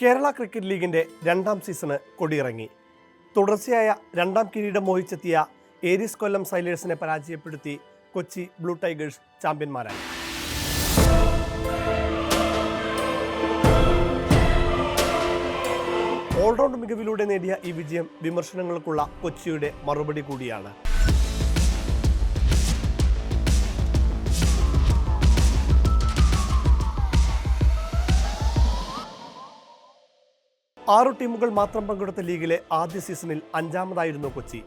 Kerala cricket ലീഗിന്റെ രണ്ടാം season കൊടിയിറങ്ങി. തുടർച്ചയായ രണ്ടാം കിരീടം മോഹിച്ചെത്തിയ ഏരീസ് കൊല്ലം സൈലേഴ്സിനെ പരാജയപ്പെടുത്തി കൊച്ചി ബ്ലൂ ടൈഗേഴ്സ് ചാമ്പ്യന്മാരായി. ഓൾറൗണ്ട് മികവിലൂടെ നേടിയ ഈ വിജയം വിമർശനങ്ങൾക്കുള്ള കൊച്ചിയുടെ മറുപടി കൂടിയാണ്. ആറു ടീമുകൾ മാത്രം പങ്കെടുത്ത ലീഗിലെ ആദ്യ സീസണിൽ അഞ്ചാമതായിരുന്നു കൊച്ചി.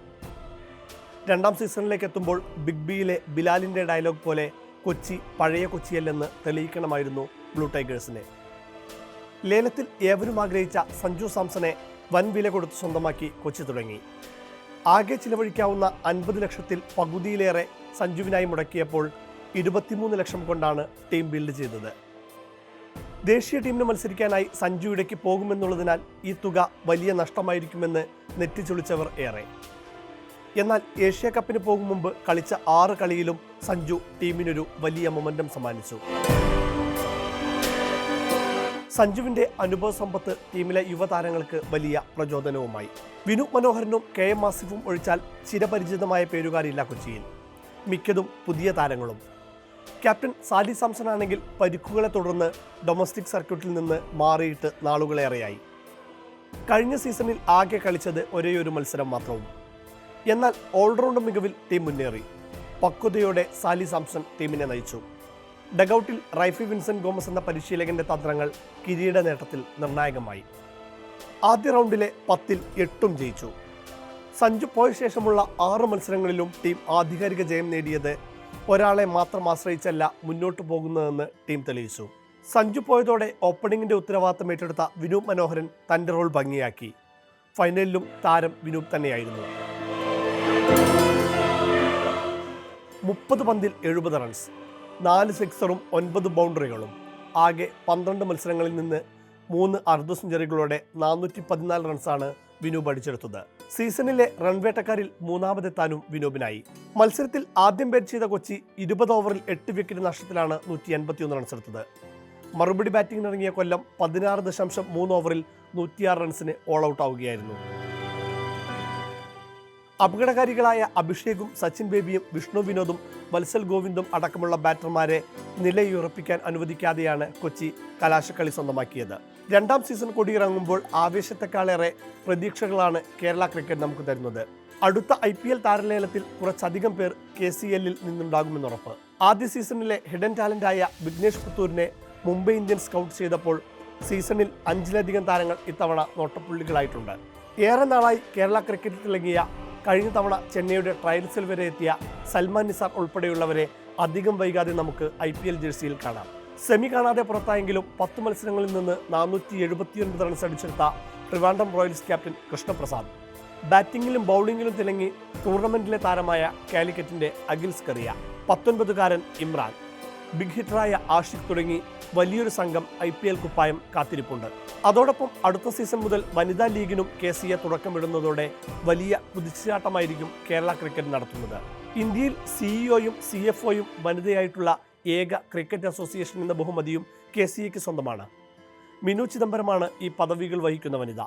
രണ്ടാം സീസണിലേക്ക് എത്തുമ്പോൾ ബിഗ് ബിയിലെ ബിലാലിന്റെ ഡയലോഗ് പോലെ കൊച്ചി പഴയ കൊച്ചിയല്ലെന്ന് തെളിയിക്കണമായിരുന്നു ബ്ലൂ ടൈഗേഴ്സിനെ. ലേലത്തിൽ ഏവരും ആഗ്രഹിച്ച സഞ്ജു സാംസനെ വൻ വില കൊടുത്ത് സ്വന്തമാക്കി കൊച്ചി തുടങ്ങി. ആകെ ചിലവഴിക്കാവുന്ന അൻപത് ലക്ഷത്തിൽ പകുതിയിലേറെ സഞ്ജുവിനായി മുടക്കിയപ്പോൾ ഇരുപത്തിമൂന്ന് ലക്ഷം കൊണ്ടാണ് ടീം ബിൽഡ് ചെയ്തത്. ദേശീയ ടീമിന് മത്സരിക്കാനായി സഞ്ജു ഇടയ്ക്ക് പോകുമെന്നുള്ളതിനാൽ ഈ തുക വലിയ നഷ്ടമായിരിക്കുമെന്ന് നെറ്റിച്ചൊളിച്ചവർ ഏറെ. എന്നാൽ ഏഷ്യ കപ്പിന് പോകും മുമ്പ് കളിച്ച ആറ് കളിയിലും സഞ്ജു ടീമിനൊരു വലിയ മൊമെന്റം സമ്മാനിച്ചു. സഞ്ജുവിന്റെ അനുഭവ സമ്പത്ത് ടീമിലെ യുവതാരങ്ങൾക്ക് വലിയ പ്രചോദനവുമായി. വിനു മനോഹരനും കെ എം ആസിഫും ഒഴിച്ചാൽ ചിരപരിചിതമായ പേരുകാരില്ല കൊച്ചിയിൽ. മിക്കതും പുതിയ താരങ്ങളും. ക്യാപ്റ്റൻ സാലി സാംസൺ ആണെങ്കിൽ പരിക്കുകളെ തുടർന്ന് ഡൊമസ്റ്റിക് സർക്യൂട്ടിൽ നിന്ന് മാറിയിട്ട് നാളുകളേറെയായി കഴിഞ്ഞ സീസണിൽ ആകെ കളിച്ചത് ഒരേയൊരു മത്സരം മാത്രവും. എന്നാൽ ഓൾറൗണ്ട് മികവിൽ ടീം മുന്നേറി. പക്വതയോടെ സാലി സാംസൺ ടീമിനെ നയിച്ചു. ഡഗൌട്ടിൽ റൈഫി വിൻസെന്റ് ഗോമസ് എന്ന പരിശീലകന്റെ തന്ത്രങ്ങൾ കിരീട നേട്ടത്തിൽ നിർണായകമായി. ആദ്യ റൗണ്ടിലെ പത്തിൽ എട്ടും ജയിച്ചു. സഞ്ജു പോയ ശേഷമുള്ള ആറ് മത്സരങ്ങളിലും ടീം ആധികാരിക ജയം നേടിയത് ഒരാളെ മാത്രം ആശ്രയിച്ചല്ല മുന്നോട്ട് പോകുന്നതെന്ന് ടീം തെളിയിച്ചു. സഞ്ജു പോയതോടെ ഓപ്പണിംഗിന്റെ ഉത്തരവാദിത്തം ഏറ്റെടുത്ത വിനൂപ് മനോഹരൻ തന്റെ റോൾ ഭംഗിയാക്കി. ഫൈനലിലും താരം വിനൂപ് തന്നെയായിരുന്നു. മുപ്പത് പന്തിൽ എഴുപത് റൺസ് നാല് സിക്സറും ഒൻപത് ബൗണ്ടറികളും ആകെ പന്ത്രണ്ട് മത്സരങ്ങളിൽ നിന്ന് മൂന്ന് അർദ്ധ സെഞ്ചുറികളോടെ നാനൂറ്റി പതിനാല് റൺസാണ് വിനൂപ് പഠിച്ചെടുത്തത്. സീസണിലെ റൺവേട്ടക്കാരിൽ മൂന്നാമതെത്താനും വിനോബിനായി. മത്സരത്തിൽ ആദ്യം ബാറ്റ് ചെയ്ത കൊച്ചി ഇരുപത് ഓവറിൽ എട്ട് വിക്കറ്റ് നഷ്ടത്തിലാണ് നൂറ്റി എൺപത്തിയൊന്ന് റൺസ് എടുത്തത്. മറുപടി ബാറ്റിംഗിനിറങ്ങിയ കൊല്ലം പതിനാറ് ദശാംശം മൂന്ന് ഓവറിൽ നൂറ്റിയാറ് റൺസിന് ഓൾ ഔട്ട് ആവുകയായിരുന്നു. അപകടകാരികളായ അഭിഷേകും സച്ചിൻ ബേബിയും വിഷ്ണു വിനോദും വത്സൽ ഗോവിന്ദും അടക്കമുള്ള ബാറ്റർമാരെ നിലയുറപ്പിക്കാൻ അനുവദിക്കാതെയാണ് കൊച്ചി കലാശക്കളി സ്വന്തമാക്കിയത്. രണ്ടാം സീസൺ കൊടിയിറങ്ങുമ്പോൾ ആവേശത്തെക്കാളേറെ പ്രതീക്ഷകളാണ് കേരള ക്രിക്കറ്റ് നമുക്ക് തരുന്നത്. അടുത്ത ഐ പി എൽ താരലേലത്തിൽ കുറച്ചധികം പേർ കെ സി എല്ലിൽ നിന്നുണ്ടാകുമെന്നുറപ്പ് ആദ്യ സീസണിലെ ഹിഡൻ ടാലന്റായ വിഘ്നേഷ് പുത്തൂരിനെ മുംബൈ ഇന്ത്യൻസ് സ്കൗട്ട് ചെയ്തപ്പോൾ സീസണിൽ അഞ്ചിലധികം താരങ്ങൾ ഇത്തവണ നോട്ടപ്പുള്ളികളായിട്ടുണ്ട്. ഏറെ നാളായി കേരള ക്രിക്കറ്റിൽ തിളങ്ങിയ കഴിഞ്ഞ തവണ ചെന്നൈയുടെ ട്രയൽസിൽ വരെ എത്തിയ സൽമാൻ നിസാർ ഉൾപ്പെടെയുള്ളവരെ അധികം വൈകാതെ നമുക്ക് ഐ പി എൽ ജേഴ്സിയിൽ കാണാം. സെമി കാണാതെ പുറത്തായെങ്കിലും പത്ത് മത്സരങ്ങളിൽ നിന്ന് നാനൂറ്റി എഴുപത്തിയൊൻപത് റൺസ് അടിച്ചെടുത്ത ട്രിവാൻഡം റോയൽസ് ക്യാപ്റ്റൻ കൃഷ്ണപ്രസാദ്. ബാറ്റിംഗിലും ബൗളിംഗിലും തിളങ്ങി ടൂർണമെന്റിലെ താരമായ കാലിക്കറ്റിന്റെ അഖിൽസ് കറിയ പത്തൊൻപതുകാരൻ ഇമ്രാൻ. ബിഗ് ഹിറ്ററായ ആഷിഖ് തുടങ്ങി വലിയൊരു സംഘം ഐ പി എൽ കുപ്പായം കാത്തിരിപ്പുണ്ട്. അതോടൊപ്പം അടുത്ത സീസൺ മുതൽ വനിതാ ലീഗിനും കെ സി എ തുടക്കമിടുന്നതോടെ വലിയ കുതിച്ചുചാട്ടമായിരിക്കും കേരള ക്രിക്കറ്റ് നടത്തുന്നത്. ഇന്ത്യയിൽ സിഇഒയും സി എഫ് ഒയും വനിതയായിട്ടുള്ള ഏക ക്രിക്കറ്റ് അസോസിയേഷൻ എന്ന ബഹുമതിയും കെ സി എക്ക് സ്വന്തമാണ്. മിനു ചിദംബരമാണ് ഈ പദവികൾ വഹിക്കുന്ന വനിത.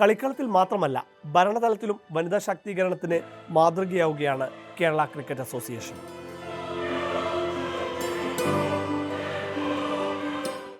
കളിക്കളത്തിൽ മാത്രമല്ല ഭരണതലത്തിലും വനിതാ ശാക്തീകരണത്തിന് മാതൃകയാവുകയാണ് കേരള ക്രിക്കറ്റ് അസോസിയേഷൻ.